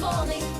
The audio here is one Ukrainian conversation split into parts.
morning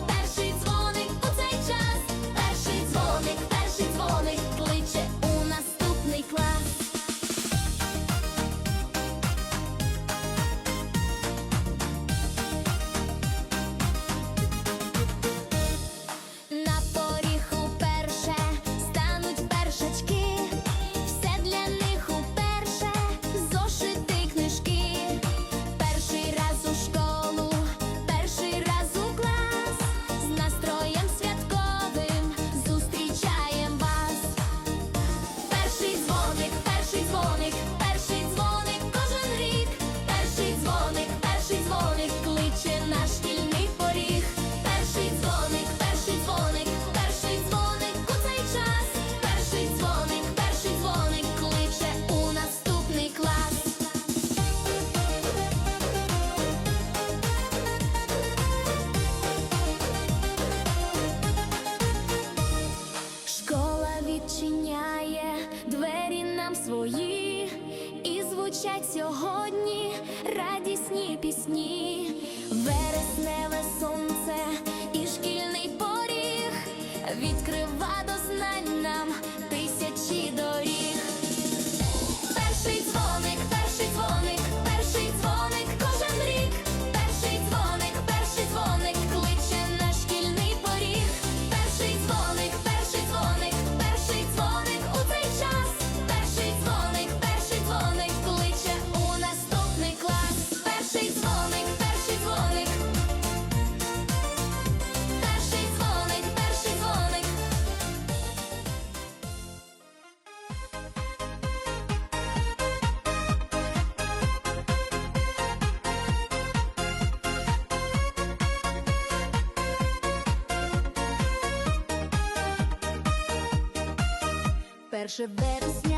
perseverança.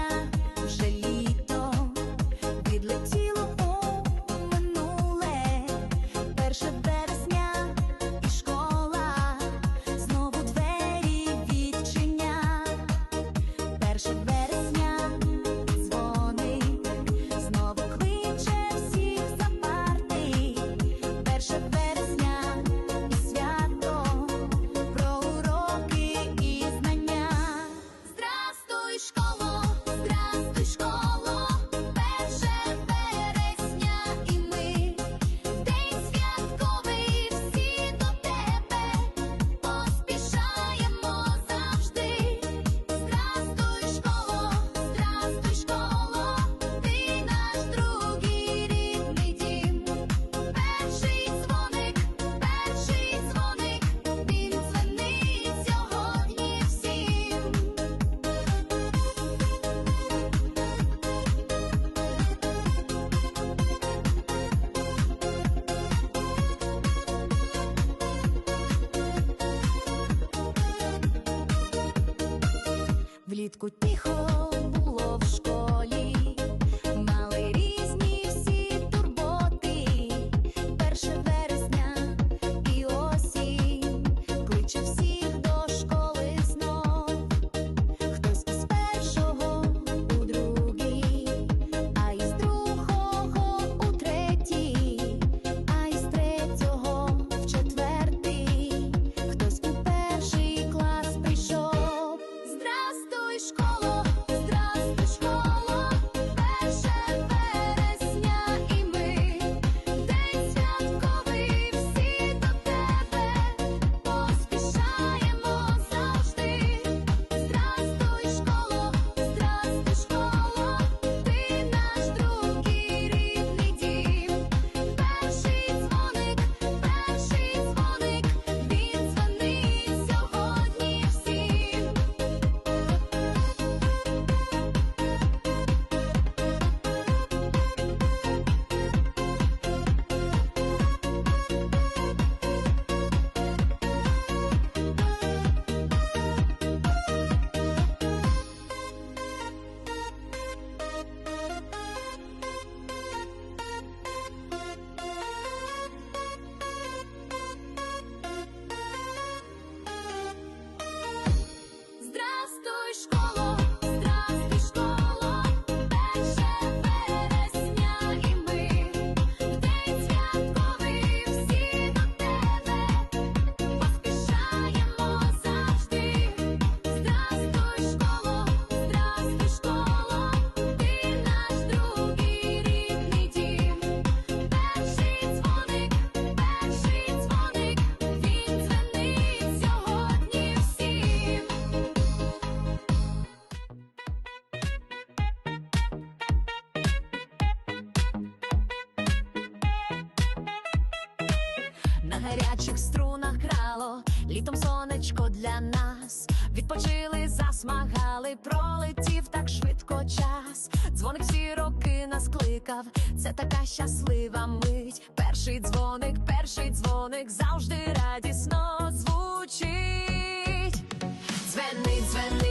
мэдгүй тихөө гарячих струнах грало, літом сонечко для нас. Відпочили, засмагали, пролетів так швидко час. Дзвоник всі роки нас кликав. Це така щаслива мить. Перший дзвоник, перший дзвоник завжди радісно звучить. Дзвени, дзвени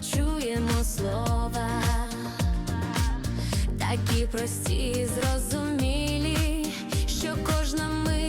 чуємо слова, такі прості, зрозумілі, що кожна ми.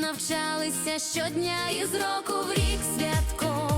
навчалися щодня і з року в рік святко.